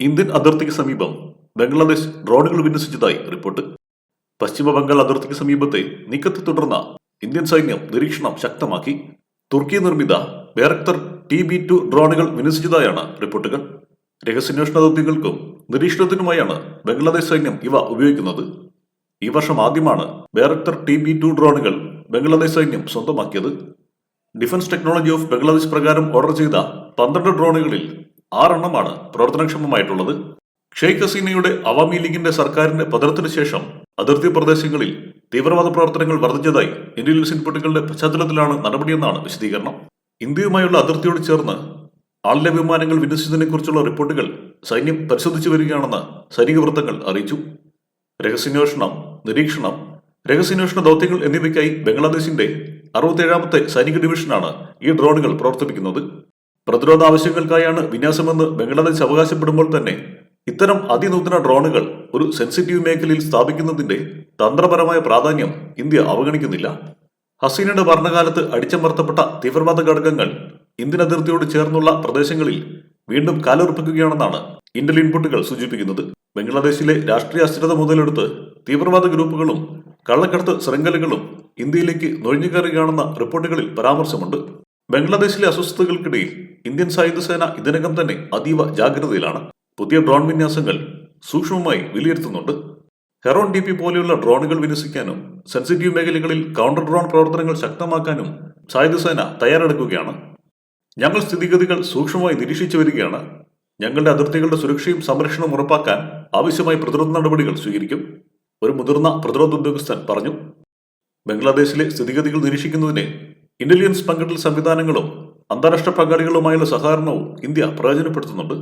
Indian അതിർത്തിക്ക് സമീപം ബംഗ്ലാദേശ് ഡ്രോണുകൾ വിന്യസിച്ചതായി റിപ്പോർട്ട്. പശ്ചിമ ബംഗാൾ അതിർത്തിക്ക് സമീപത്തെ നീക്കത്തെ തുടർന്ന് ഇന്ത്യൻ സൈന്യം നിരീക്ഷണം ശക്തമാക്കി. തുർക്കി നിർമ്മിത ബേറക്തർ ടി ബി ടു ഡ്രോണുകൾ വിന്യസിച്ചതായാണ് റിപ്പോർട്ടുകൾ. രഹസ്യാന്വേഷണ ദൗത്യങ്ങൾക്കും നിരീക്ഷണത്തിനുമായാണ് ബംഗ്ലാദേശ് സൈന്യം ഇവ ഉപയോഗിക്കുന്നത്. ഈ വർഷം ആദ്യമാണ് ബേറക്തർ ടി ബി ടു ഡ്രോണുകൾ ബംഗ്ലാദേശ് സൈന്യം സ്വന്തമാക്കിയത്. ഡിഫൻസ് ടെക്നോളജി ഓഫ് ബംഗ്ലാദേശ് പ്രകാരം ഓർഡർ ചെയ്ത പന്ത്രണ്ട് ഡ്രോണുകളിൽ ആറെണ്ണമാണ് പ്രവർത്തനക്ഷമമായിട്ടുള്ളത്. ഷെയ്ഖ് ഹസീനയുടെ അവാമി ലീഗിന്റെ സർക്കാരിന്റെ പതനത്തിനു ശേഷം അതിർത്തി പ്രദേശങ്ങളിൽ തീവ്രവാദ പ്രവർത്തനങ്ങൾ വർദ്ധിച്ചതായി ഇന്റലിജൻസ് ഇൻപുട്ടുകളുടെ പശ്ചാത്തലത്തിലാണ് നടപടിയെന്നാണ് വിശദീകരണം. ഇന്ത്യയുമായുള്ള അതിർത്തിയോട് ചേർന്ന് ആളിലെ വിമാനങ്ങൾ വിന്യസിച്ചതിനെക്കുറിച്ചുള്ള റിപ്പോർട്ടുകൾ സൈന്യം പരിശോധിച്ചു വരികയാണെന്ന് സൈനിക വൃത്തങ്ങൾ അറിയിച്ചു. രഹസ്യാന്വേഷണം നിരീക്ഷണം രഹസ്യാന്വേഷണ ദൗത്യങ്ങൾ എന്നിവയ്ക്കായി ബംഗ്ലാദേശിന്റെ അറുപത്തേഴാമത്തെ സൈനിക ഡിവിഷനാണ് ഈ ഡ്രോണുകൾ പ്രവർത്തിപ്പിക്കുന്നത്. പ്രതിരോധ ആവശ്യങ്ങൾക്കായാണ് വിന്യാസമെന്ന് ബംഗ്ലാദേശ് അവകാശപ്പെടുമ്പോൾ തന്നെ ഇത്തരം അതിനൂതന ഡ്രോണുകൾ ഒരു സെൻസിറ്റീവ് മേഖലയിൽ സ്ഥാപിക്കുന്നതിന്റെ തന്ത്രപരമായ പ്രാധാന്യം ഇന്ത്യ അവഗണിക്കുന്നില്ല. ഹസീനയുടെ ഭരണകാലത്ത് അടിച്ചമർത്തപ്പെട്ട തീവ്രവാദ ഘടകങ്ങൾ ഇന്ത്യൻ അതിർത്തിയോട് ചേർന്നുള്ള പ്രദേശങ്ങളിൽ വീണ്ടും കാലുറപ്പിക്കുകയാണെന്നാണ് ഇന്റൽ ഇൻപുട്ടുകൾ സൂചിപ്പിക്കുന്നത്. ബംഗ്ലാദേശിലെ രാഷ്ട്രീയ അസ്ഥിരത മുതലെടുത്ത് തീവ്രവാദ ഗ്രൂപ്പുകളും കള്ളക്കടത്ത് ശൃംഖലകളും ഇന്ത്യയിലേക്ക് നുഴഞ്ഞുകയറുകയാണെന്ന റിപ്പോർട്ടുകളിൽ പരാമർശമുണ്ട്. ബംഗ്ലാദേശിലെ അസ്വസ്ഥതകൾക്കിടയിൽ ഇന്ത്യൻ സായുധ സേന ഇതിനകം തന്നെ അതീവ ജാഗ്രതയിലാണ്. പുതിയ ഡ്രോൺ വിന്യാസങ്ങൾ സൂക്ഷ്മമായി വിലയിരുത്തുന്നുണ്ട്. ഹെറോൺ ഡി പി പോലെയുള്ള ഡ്രോണുകൾ വിന്യസിക്കാനും സെൻസിറ്റീവ് മേഖലകളിൽ കൗണ്ടർ ഡ്രോൺ പ്രവർത്തനങ്ങൾ ശക്തമാക്കാനും സായുധ സേന തയ്യാറെടുക്കുകയാണ്. ഞങ്ങൾ സ്ഥിതിഗതികൾ സൂക്ഷ്മമായി നിരീക്ഷിച്ചു വരികയാണ്. ഞങ്ങളുടെ അതിർത്തികളുടെ സുരക്ഷയും സംരക്ഷണവും ഉറപ്പാക്കാൻ ആവശ്യമായ പ്രതിരോധ നടപടികൾ സ്വീകരിക്കും. ഒരു മുതിർന്ന പ്രതിരോധ ഉദ്യോഗസ്ഥൻ പറഞ്ഞു. ബംഗ്ലാദേശിലെ സ്ഥിതിഗതികൾ നിരീക്ഷിക്കുന്നതിന് ഇന്റലിജൻസ് പങ്കിടൽ സംവിധാനങ്ങളും അന്താരാഷ്ട്ര പങ്കാളികളുമായുള്ള സഹകരണവും ഇന്ത്യ പ്രയോജനപ്പെടുത്തുന്നുണ്ട്.